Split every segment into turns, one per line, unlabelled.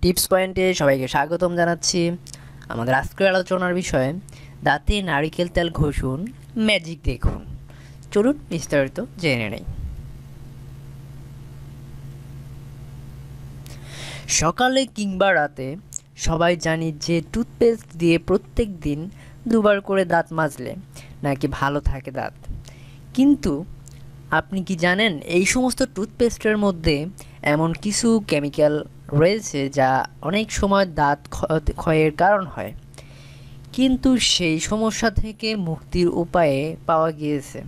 Tips পয়েন্টে সবাইকে স্বাগতম জানাচ্ছি আমাদের আজকের আলোচনার বিষয়ে, দাঁতে নারিকেল তেল ঘষুন ম্যাজিক দেখুন। চলুন বিস্তারিত জেনে নেই। সকালে কিংবা রাতে সবাই জানি যে টুথপেস্ট দিয়ে প্রত্যেক দিন দুবার করে দাঁত মাজলে নাকি ভালো থাকে দাঁত। কিন্তু আপনি কি জানেন এই সমস্ত টুথপেস্টের মধ্যে এমন কিছু কেমিক্যাল রয়েছে যা অনেক সময় দাঁত ক্ষ- ক্ষয়ের কারণ হয়। কিন্তু সেই সমস্যা থেকে মুক্তির উপায়ে পাওয়া গিয়েছে।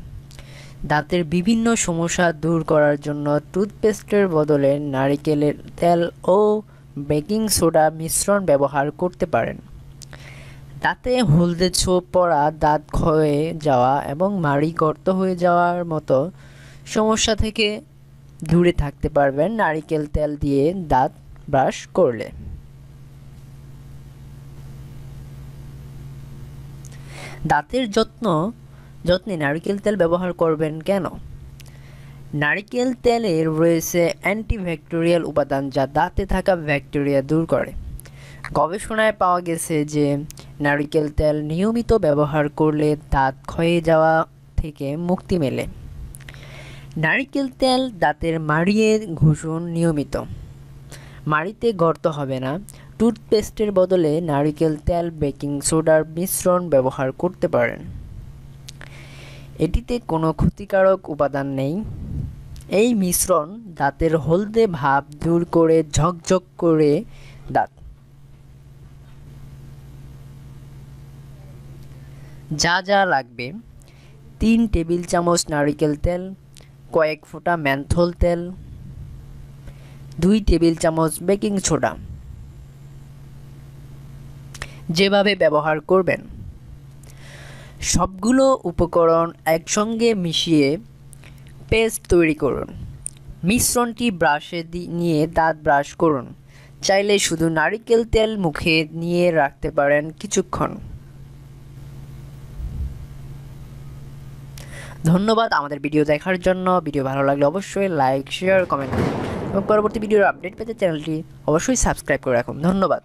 দাঁতের বিভিন্ন সমস্যা দূর করার জন্য টুথপেস্টের বদলে নারিকেলের তেল ও বেকিং সোডা মিশ্রণ ব্যবহার করতে পারেন। দাঁতে হলদে ছোপ পড়া দাঁত ক্ষয়ে যাওয়া এবং মাড়ি গর্ত হয়ে যাওয়ার মতো সমস্যা থেকে দূরে থাকতে পারবেন নারিকেল তেল দিয়ে দাঁত ব্রাশ করলে। দাঁতের যত্ন, যত্নে নারকেল তেল ব্যবহার করবেন কেন? নারিকেল তেলে রয়েছে অ্যান্টিব্যাকটেরিয়াল উপাদান যা দাঁতে থাকা ব্যাকটেরিয়া দূর করে। গবেষণায় পাওয়া গেছে যে নারিকেল তেল নিয়মিত ব্যবহার করলে দাঁত ক্ষয়ে যাওয়া থেকে মুক্তি মেলে। নারকেল তেল, দাঁতের মাড়িয়ে ঘষুন নিয়মিত। মাড়িতে গর্ত হবে না। টুথপেস্টের বদলে নারকেল তেল, বেকিং সোডার মিশ্রণ ব্যবহার করতে পারেন। এটিতে কোনো ক্ষতিকারক উপাদান নেই। এই মিশ্রণ দাঁতের হলদে ভাব দূর করে ঝকঝক করে দাঁত। যা যা লাগবে। তিন টেবিল চামচ নারকেল তেল কয়েক ফোঁটা ম্যান্থল তেল, দুই টেবিল চামচ বেকিং সোডা। যেভাবে ব্যবহার করবেন। সবগুলো উপকরণ একসঙ্গে মিশিয়ে পেস্ট তৈরি করুন। মিশ্রণটি ব্রাশে নিয়ে দাঁত ব্রাশ করুন। চাইলে শুধু নারিকেল তেল মুখে নিয়ে রাখতে পারেন কিছুক্ষণ। ধন্যবাদ আমাদের ভিডিও দেখার জন্য। ভিডিও ভালো লাগলে অবশ্যই লাইক শেয়ার কমেন্ট এবং পরবর্তী ভিডিওর আপডেট পেতে চ্যানেলটি অবশ্যই সাবস্ক্রাইব করে রাখুন। ধন্যবাদ।